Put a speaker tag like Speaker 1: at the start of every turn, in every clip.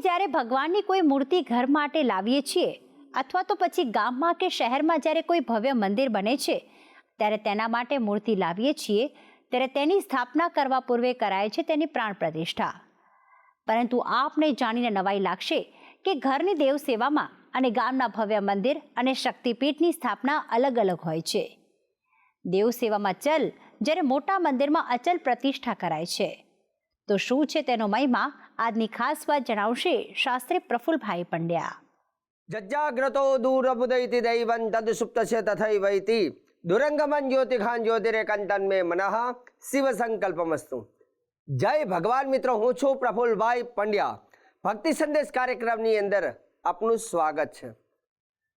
Speaker 1: જ્યારે ભગવાનની કોઈ મૂર્તિ ઘર માટે લાવીએ છીએ, અથવા તો પછી ગામમાં કે શહેરમાં જ્યારે કોઈ ભવ્ય મંદિર બને છે, ત્યારે તેના માટે મૂર્તિ લાવીએ છીએ, ત્યારે તેની સ્થાપના કરવા પૂર્વે કરાય છે તેની પ્રાણ પ્રતિષ્ઠા. પરંતુ આપને જાણીને નવાઈ લાગશે કે ઘરની દેવ સેવામાં અને ગામના ભવ્ય મંદિર અને શક્તિપીઠની સ્થાપના અલગ અલગ હોય છે. દેવ સેવામાં ચલ જ્યારે મોટા મંદિરમાં અચલ પ્રતિષ્ઠા કરાય છે. તો શું છે તેનો મહિમા આજની ખાસ વાત જણાવશે શાસ્ત્રી પ્રફુલભાઈ પંડ્યા.
Speaker 2: જજ્જાગ્રતો દૂરબુદૈતિ દૈવં તદ સુપ્તસ્ય તથૈવૈતિ. દુરંગમન જ્યોતિખાન જ્યોતિરેકંતન મે મનઃ. શિવ સંકલ્પમસ્તુ. જય ભગવાન મિત્રો, હું છું પ્રફુલભાઈ પંડ્યા. ભક્તિ સંદેશ કાર્યક્રમની અંદર આપનું સ્વાગત છે.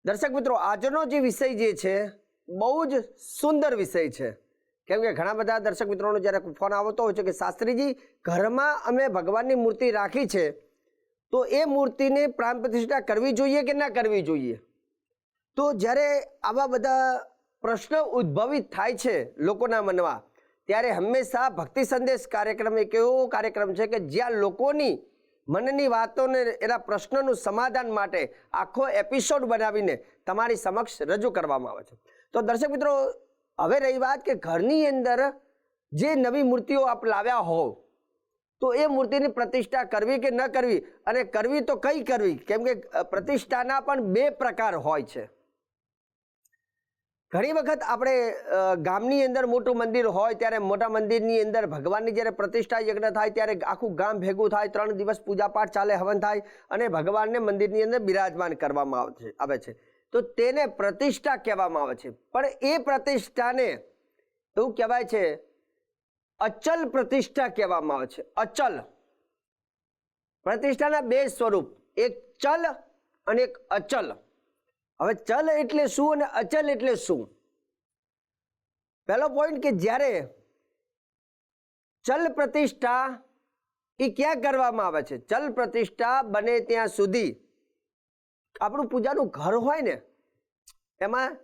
Speaker 2: દર્શક મિત્રો, આજનો જે વિષય જે છે, બહુ જ સુંદર વિષય છે. કેમ કે ઘણા બધા દર્શક મિત્રોનો જ્યારે ફોન આવતો હોય છે કે શાસ્ત્રીજી, ઘરમાં અમે ભગવાનની મૂર્તિ રાખી છે, તો એ મૂર્તિને પ્રાણ પ્રતિષ્ઠા કરવી જોઈએ કે ના કરવી જોઈએ? તો જ્યારે આવા બધા પ્રશ્ન ઉદ્ભવિત થાય છે લોકોના મનમાં, ત્યારે હંમેશા ભક્તિ સંદેશ કાર્યક્રમ એક એવો કાર્યક્રમ છે કે જ્યાં લોકોની મનની વાતોને, એના પ્રશ્નોનું સમાધાન માટે આખો એપિસોડ બનાવીને તમારી સમક્ષ રજૂ કરવામાં આવે છે. તો દર્શક મિત્રો હવે રહી વાત કે ઘરની અંદર જે નવી મૂર્તિઓ આપ લાવ્યા હોવ, તો એ મૂર્તિની પ્રતિષ્ઠા કરવી કે ન કરવી? અને કરવી તો કઈ કરવી? કેમ કે પ્રતિષ્ઠાના પણ બે પ્રકાર હોય છે. ઘણી વખત આપણે ગામની અંદર મોટું મંદિર હોય ત્યારે મોટા મંદિરની અંદર ભગવાનની જ્યારે પ્રતિષ્ઠા યજ્ઞ થાય ત્યારે આખું ગામ ભેગું થાય, ત્રણ દિવસ પૂજાપાઠ ચાલે, હવન થાય અને ભગવાનને મંદિરની અંદર બિરાજમાન કરવામાં આવે આવે છે. તો તેને પ્રતિષ્ઠા કહેવામાં આવે છે. પણ એ પ્રતિષ્ઠાને એવું કહેવાય છે? અચલ પ્રતિષ્ઠા કહેવામાં આવે છે. અચલ. પ્રતિષ્ઠાના બે સ્વરૂપ. એક ચલ અને એક અચલ. હવે ચલ એટલે શું અને અચલ એટલે શું? પહેલો પોઈન્ટ કે જ્યારે ચલ પ્રતિષ્ઠા એ ક્યાં કરવામાં આવે છે? ચલ પ્રતિષ્ઠા બને ત્યાં સુધી આપણું પૂજાનું ઘર હોય ને, એમાં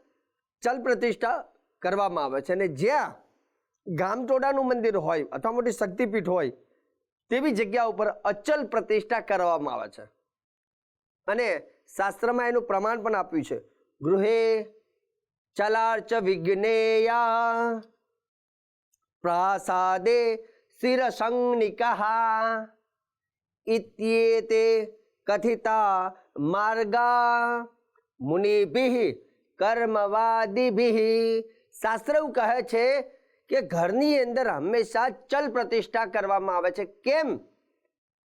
Speaker 2: ચલ પ્રતિષ્ઠા કરવામાં આવે છે. અને જ્યાં ગામટોડાનું મંદિર હોય અથવા મોટી શક્તિપીઠ હોય, તેવી જગ્યા ઉપર અચલ પ્રતિષ્ઠા કરવામાં આવે છે. અને શાસ્ત્રમાં એનું પ્રમાણ પણ આપ્યું છે. ગૃહે ચલાર્ચ વિઘ્નેયા પ્રાસાદે શિરસંનિકઃ ઇત્યેતે કથિતા માર્ગા મુનિભિઃ, કર્મવાદિભિઃ। શાસ્ત્ર કહે છે કે ઘરની અંદર હંમેશા ચલ પ્રતિષ્ઠા કરવામાં આવે છે। કેમ?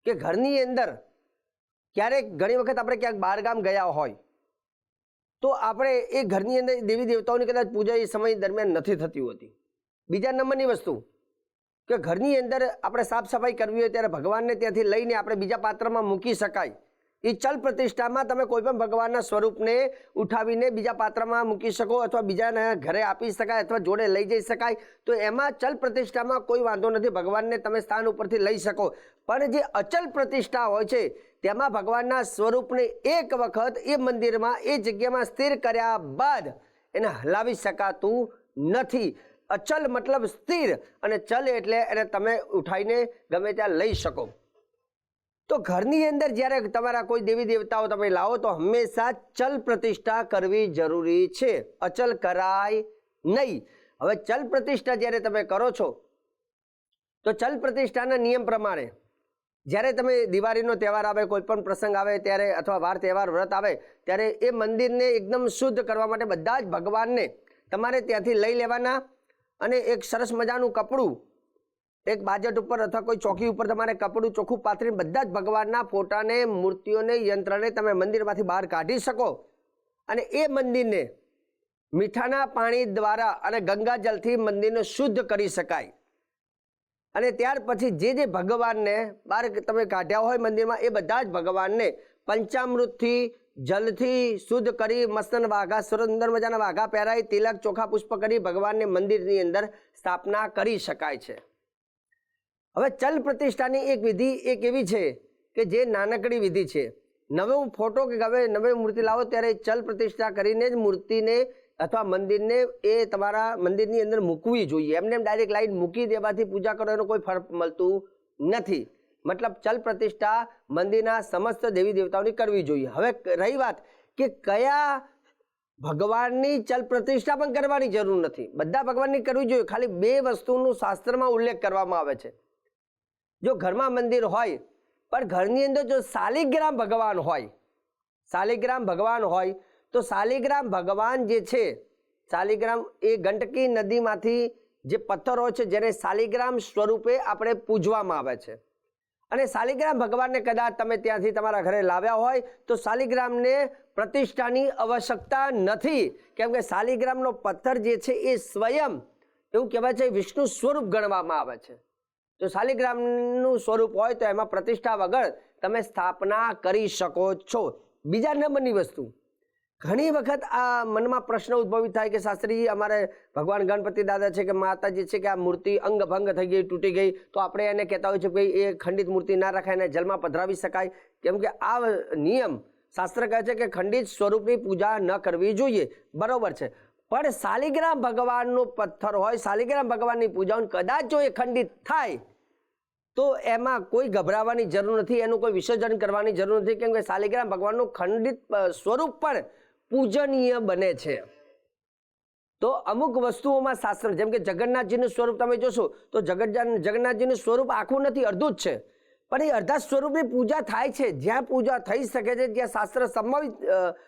Speaker 2: કે ઘરની અંદર ક્યારેક ઘણી વખત આપણે ક્યાંક બહાર ગામ ગયા હોય, તો આપણે એ ઘરની અંદર દેવી દેવતાઓની કદાચ પૂજા એ સમય દરમિયાન નથી થતી હોતી। બીજા નંબરની વસ્તુ, કે ઘરની અંદર આપણે સાફ સફાઈ કરવી હોય ત્યારે ભગવાનને ત્યાંથી લઈને આપણે બીજા પાત્રમાં મૂકી શકાય। એ ચલ પ્રતિષ્ઠામાં તમે કોઈ પણ ભગવાનના સ્વરૂપને ઉઠાવીને બીજા પાત્રમાં મૂકી શકો અથવા બીજાના ઘરે આપી શકાય અથવા જોડે લઈ જઈ શકાય, તો એમાં ચલ પ્રતિષ્ઠામાં કોઈ વાંધો નથી. ભગવાનને તમે સ્થાન ઉપરથી લઈ શકો. પણ જે અચલ પ્રતિષ્ઠા હોય છે, તેમાં ભગવાનના સ્વરૂપને એક વખત એ મંદિરમાં, એ જગ્યામાં સ્થિર કર્યા બાદ એને હલાવી શકાતું નથી. અચલ મતલબ સ્થિર અને ચલ એટલે એને તમે ઉઠાઈને ગમે ત્યાં લઈ શકો. તો ઘરની અંદર જ્યારે તમારા કોઈ દેવી દેવતાઓ તમે લાવો તો હંમેશા ચલ પ્રતિષ્ઠા કરવી જરૂરી છે. અચલ કરાય નહીં. હવે ચલ પ્રતિષ્ઠા જ્યારે તમે કરો છો, તો ચલ પ્રતિષ્ઠાના નિયમ પ્રમાણે જ્યારે તમે દિવાળીનો તહેવાર આવે, કોઈ પણ પ્રસંગ આવે ત્યારે અથવા વાર તહેવાર, વ્રત આવે ત્યારે એ મંદિરને એકદમ શુદ્ધ કરવા માટે બધા જ ભગવાનને તમારે ત્યાંથી લઈ લેવાના અને એક સરસ મજાનું કપડું એક બાજટ ઉપર અથવા કોઈ ચોકી ઉપર તમારે કપડું, ચોખ્ખું પાથરીને બધા જ ભગવાનના ફોટાને, મૂર્તિઓને, યંત્રને તમે મંદિરમાંથી બહાર કાઢી શકો. અને એ મંદિરને મીઠાના પાણી દ્વારા અને ગંગાજલથી મંદિરને શુદ્ધ કરી શકાય. અને ત્યાર પછી જે જે ભગવાનને બહાર તમે કાઢ્યા હોય મંદિરમાં, એ બધા જ ભગવાનને પંચામૃતથી, જલથી શુદ્ધ કરી, મસ્તન વાઘા સુરંદર મજાના વાઘા પહેરાઈ, તિલક ચોખા પુષ્પ કરી ભગવાનને મંદિરની અંદર સ્થાપના કરી શકાય છે. હવે ચલ પ્રતિષ્ઠાની એક વિધિ એક એવી છે કે જે નાનકડી વિધિ છે. નવો ફોટો કે હવે નવી મૂર્તિ લાવો ત્યારે ચલ પ્રતિષ્ઠા કરીને જ મૂર્તિને અથવા મંદિરને એ તમારા મંદિરની અંદર મૂકવી જોઈએ. એમને એમ ડાયરેક્ટ લાઈન મૂકી દેવાથી પૂજા કરો એનો કોઈ ફરક મળતું નથી. મતલબ ચલ પ્રતિષ્ઠા મંદિરના સમસ્ત દેવી દેવતાઓની કરવી જોઈએ. હવે રહી વાત કે કયા ભગવાનની ચલ પ્રતિષ્ઠા પણ કરવાની જરૂર નથી. બધા ભગવાનની કરવી જોઈએ. ખાલી બે વસ્તુનું શાસ્ત્રમાં ઉલ્લેખ કરવામાં આવે છે. જો ઘરમાં મંદિર હોય, પણ ઘરની અંદર જો શાલિગ્રામ ભગવાન હોય, શાલિગ્રામ ભગવાન હોય, તો શાલિગ્રામ ભગવાન જે છે, શાલિગ્રામ એ ગંડકી નદીમાંથી જે પથ્થરો છે, જેને શાલિગ્રામ સ્વરૂપે આપણે પૂજવામાં આવે છે. અને શાલિગ્રામ ભગવાનને કદાચ તમે ત્યાંથી તમારા ઘરે લાવ્યા હોય, તો શાલિગ્રામને પ્રતિષ્ઠાની આવશ્યકતા નથી. કેમ કે શાલિગ્રામનો પથ્થર જે છે, એ સ્વયં, એવું કહેવાય છે, વિષ્ણુ સ્વરૂપ ગણવામાં આવે છે. તો શાલિગ્રામનું સ્વરૂપ હોય તો એમાં પ્રતિષ્ઠા વગર તમે સ્થાપના કરી શકો છો. બીજા નંબરની વસ્તુ. ઘણી વખત આ મનમાં પ્રશ્ન ઉદ્ભવિત થાય કે શાસ્ત્રી, અમારે ભગવાન ગણપતિ દાદા છે કે માતાજી છે કે આ મૂર્તિ અંગભંગ થઈ ગઈ, તૂટી ગઈ, તો આપણે એને કહેતા હોય છે કે એ ખંડિત મૂર્તિ ના રખાય, એને જલમાં પધરાવી શકાય. કેમ કે આ નિયમ શાસ્ત્ર કહે છે કે ખંડિત સ્વરૂપની પૂજા ન કરવી જોઈએ. બરોબર છે. પણ શાલિગ્રામ ભગવાનનો પથ્થર હોય, શાલિગ્રામ ભગવાનની પૂજા કદાચ જો એ ખંડિત થાય તો એમાં કોઈ ગભરાવાની જરૂર નથી, એનું કોઈ વિસર્જન કરવાની જરૂર નથી, કેમ કે શાલિગ્રામ ભગવાનનું ખંડિત સ્વરૂપ પણ પૂજનીય બને છે. તો અમુક વસ્તુઓમાં શાસ્ત્ર, જેમ કે જગન્નાથજીનું સ્વરૂપ તમે જોશો, તો જગત જગન્નાથજીનું સ્વરૂપ આખું નથી, અડધું જ છે. પણ એ અડધા સ્વરૂપની પૂજા થાય છે, જ્યાં પૂજા થઈ શકે છે જ્યાં શાસ્ત્ર સંભવિત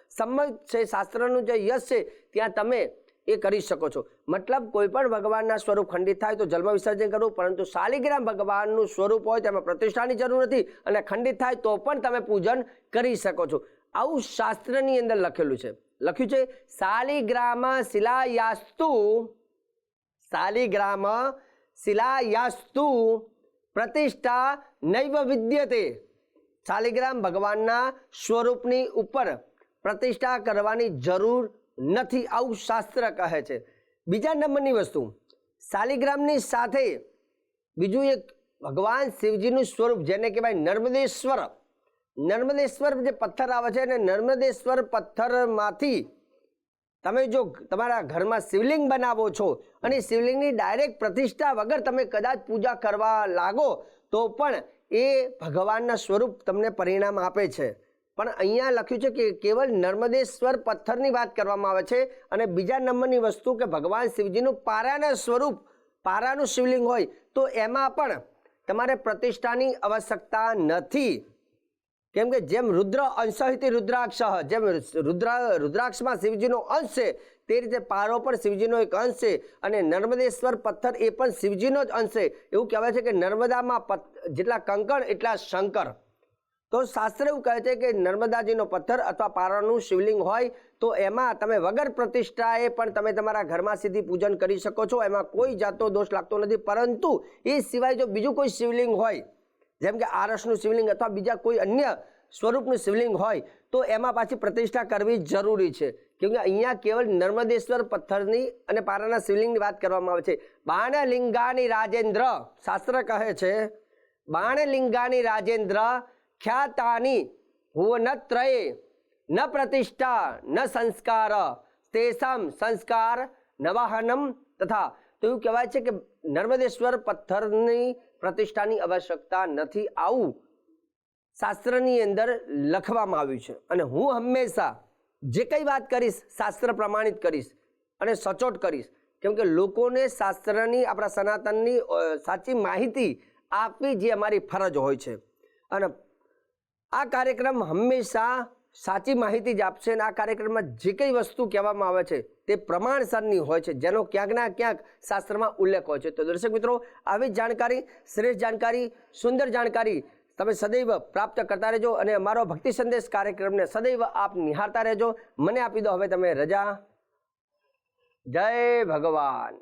Speaker 2: સંમત છે, શાસ્ત્રનું જે યશ છે, ત્યાં તમે એ કરી શકો છો. મતલબ કોઈ પણ ભગવાનના સ્વરૂપ ખંડિત થાય તો જન્મ વિસર્જન કરવું, પરંતુ શાલિગ્રામ ભગવાનનું સ્વરૂપ હોય તેમાં પ્રતિષ્ઠાની જરૂર નથી અને ખંડિત થાય તો પણ તમે પૂજન કરી શકો છો. આવું શાસ્ત્રની અંદર લખેલું છે. લખ્યું છે, શાલિગ્રામ શિલાયાસ્તુ શાલિગ્રામ શિલાયાસ્તુ પ્રતિષ્ઠા નૈવ વિદ્યતે. શાલિગ્રામ ભગવાનના સ્વરૂપની ઉપર પ્રતિષ્ઠા કરવાની જરૂર નથી આવું શાસ્ત્ર કહે છે. બીજા નંબરની વસ્તુ, શાલિગ્રામની સાથે બીજું એક ભગવાન શિવજીનું સ્વરૂપ, જેને કહેવાય નર્મદેશ્વર. નર્મદેશ્વર જે પથ્થર આવે છે અને નર્મદેશ્વર પથ્થરમાંથી તમે જો તમારા ઘરમાં શિવલિંગ બનાવો છો અને શિવલિંગની ડાયરેક્ટ પ્રતિષ્ઠા વગર તમે કદાચ પૂજા કરવા લાગો, તો પણ એ ભગવાનના સ્વરૂપ તમને પરિણામ આપે છે. પણ અહીંયા લખ્યું છે કે કેવલ નર્મદેશ્વર પથ્થરની વાત કરવામાં આવે છે અને બીજા નંબરની વસ્તુ કે ભગવાન શિવજીનું પારાના સ્વરૂપ પારાનું શિવલિંગ હોય, તો એમાં પણ તમારે પ્રતિષ્ઠાની આવશ્યકતા નથી. કેમ કે જેમ રુદ્ર અંશહિત રુદ્રાક્ષ જેમ રુદ્ર, રુદ્રાક્ષમાં શિવજીનો અંશ છે, તે રીતે પારો પણ શિવજીનો એક અંશ છે અને નર્મદેશ્વર પથ્થર એ પણ શિવજીનો જ અંશ છે. એવું કહેવાય છે કે નર્મદામાં જેટલા કંકણ, એટલા શંકર. તો શાસ્ત્ર એવું કહે છે કે નર્મદાજીનો પથ્થર અથવા પારાનું શિવલિંગ હોય તો એમાં તમે વગર પ્રતિષ્ઠાએ પણ તમે તમારા ઘરમાં સીધી પૂજન કરી શકો છો. એમાં કોઈ જાતનો દોષ લાગતો નથી. પરંતુ એ સિવાય જો બીજું કોઈ શિવલિંગ હોય, જેમ કે આરસનું શિવલિંગ અથવા બીજા કોઈ અન્ય સ્વરૂપનું શિવલિંગ હોય, તો એમાં પાછી પ્રતિષ્ઠા કરવી જરૂરી છે. કેમકે અહીંયા કેવળ નર્મદેશ્વર પથ્થરની અને પારાના શિવલિંગની વાત કરવામાં આવે છે. બાણલિંગાની રાજેન્દ્ર, શાસ્ત્ર કહે છે બાણલિંગાની રાજેન્દ્ર ખ્યાતાની ભુવનત્રયે ન પ્રતિષ્ઠા ન સંસ્કાર તેસામ સંસ્કાર નવાહનમ તથા તો એવું કહેવાય છે કે નર્મદેશ્વર પથ્થરની પ્રતિષ્ઠાની આવશ્યકતા નથી આવું શાસ્ત્રની અંદર લખવામાં આવ્યું છે અને હું હંમેશા જે કંઈ વાત કરીશ શાસ્ત્ર પ્રમાણિત કરીશ અને સચોટ કરીશ કેમ કે લોકોને શાસ્ત્રની આપણા સનાતનની સાચી માહિતી આપવી જે અમારી ફરજ હોય છે અને આ કાર્યક્રમ હંમેશા સાચી માહિતી જ આપશે અને આ કાર્યક્રમમાં જે કંઈ વસ્તુ કહેવામાં આવે છે તે પ્રમાણસરની હોય છે, જેનો ક્યાંક ના ક્યાંક શાસ્ત્રમાં ઉલ્લેખ હોય છે. તો દર્શક મિત્રો, આવી જ જાણકારી, શ્રેષ્ઠ જાણકારી, સુંદર જાણકારી તમે સદૈવ પ્રાપ્ત કરતા રહેજો અને અમારો ભક્તિ સંદેશ કાર્યક્રમને સદૈવ આપ નિહાળતા રહેજો. મને આપી દો હવે તમે રજા. જય ભગવાન.